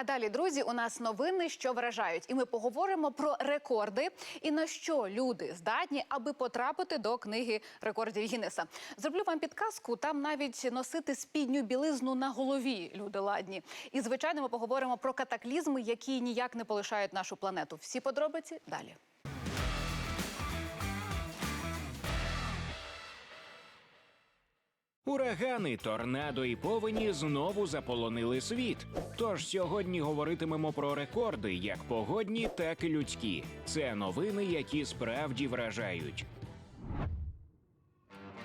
А далі, друзі, у нас новини, що вражають, і ми поговоримо про рекорди і на що люди здатні, аби потрапити до книги рекордів Гіннеса. Зроблю вам підказку. Там навіть носити спідню білизну на голові люди ладні. І звичайно, ми поговоримо про катаклізми, які ніяк не полишають нашу планету. Всі подробиці далі. Урагани, торнадо і повені знову заполонили світ. Тож сьогодні говоритимемо про рекорди, як погодні, так і людські. Це новини, які справді вражають.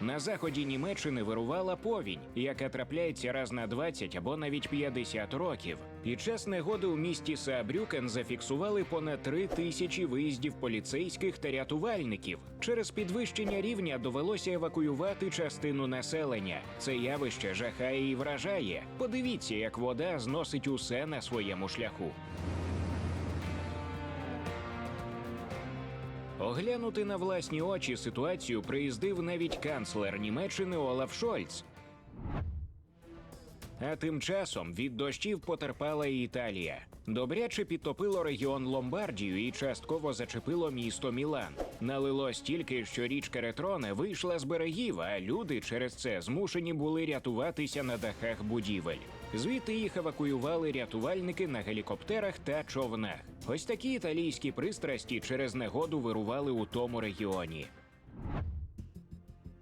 На заході Німеччини вирувала повінь, яка трапляється раз на 20 або навіть 50 років. Під час негоди у місті Саабрюкен зафіксували понад три тисячі виїздів поліцейських та рятувальників. Через підвищення рівня довелося евакуювати частину населення. Це явище жахає і вражає. Подивіться, як вода зносить усе на своєму шляху. Оглянути на власні очі ситуацію приїздив навіть канцлер Німеччини Олаф Шольц. А тим часом від дощів потерпала і Італія. Добряче підтопило регіон Ломбардію і частково зачепило місто Мілан. Налило стільки, що річка Ретроне вийшла з берегів, а люди через це змушені були рятуватися на дахах будівель. Звідти їх евакуювали рятувальники на гелікоптерах та човнах. Ось такі італійські пристрасті через негоду вирували у тому регіоні.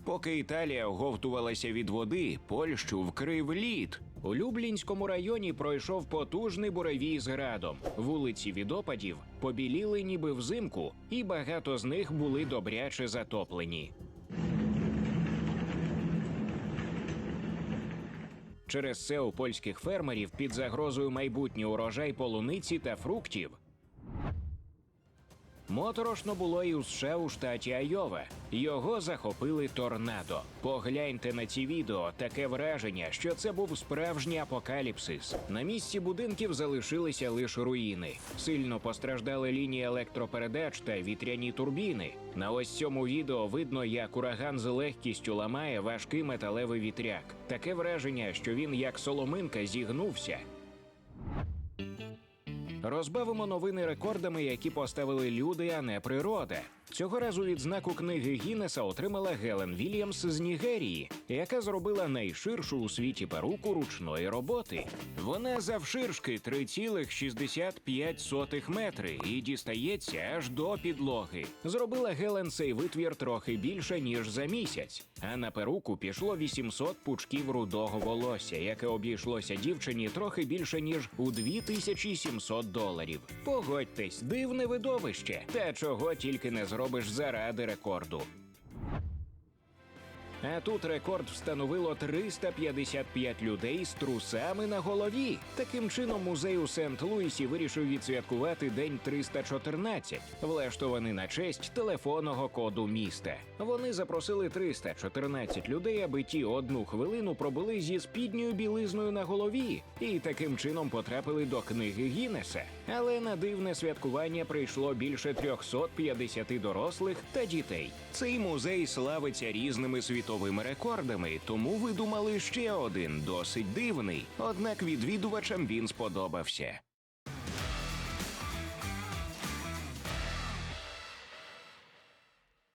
Поки Італія оговтувалася від води, Польщу вкрив лід. У Люблінському районі пройшов потужний буревій з градом. Вулиці від опадів побіліли ніби взимку, і багато з них були добряче затоплені. Через це у польських фермерів під загрозою майбутній урожай полуниці та фруктів. Моторошно було і у США у штаті Айова. Його захопили торнадо. Погляньте на ці відео. Таке враження, що це був справжній апокаліпсис. На місці будинків залишилися лише руїни. Сильно постраждали лінії електропередач та вітряні турбіни. На ось цьому відео видно, як ураган з легкістю ламає важкий металевий вітряк. Таке враження, що він як соломинка зігнувся. Розбавимо новини рекордами, які поставили люди, а не природа. Цього разу відзнаку книги Гіннеса отримала Гелен Вільямс з Нігерії, яка зробила найширшу у світі перуку ручної роботи. Вона завширшки 3,65 метри і дістається аж до підлоги. Зробила Гелен цей витвір трохи більше ніж за місяць. А на перуку пішло 800 пучків рудого волосся, яке обійшлося дівчині трохи більше ніж у 2700 доларів. Погодьтесь, дивне видовище. Та чого тільки не зробиш заради рекорду. А тут рекорд встановило 355 людей з трусами на голові. Таким чином, музей у Сент-Луісі вирішив відсвяткувати день 314, влаштований на честь телефонного коду міста. Вони запросили 314 людей, аби ті одну хвилину пробули зі спідньою білизною на голові, і таким чином потрапили до книги Гіннеса. Але на дивне святкування прийшло більше 350 дорослих та дітей. Цей музей славиться різними світовими рекордами, тому видумали ще один досить дивний. Однак відвідувачам він сподобався.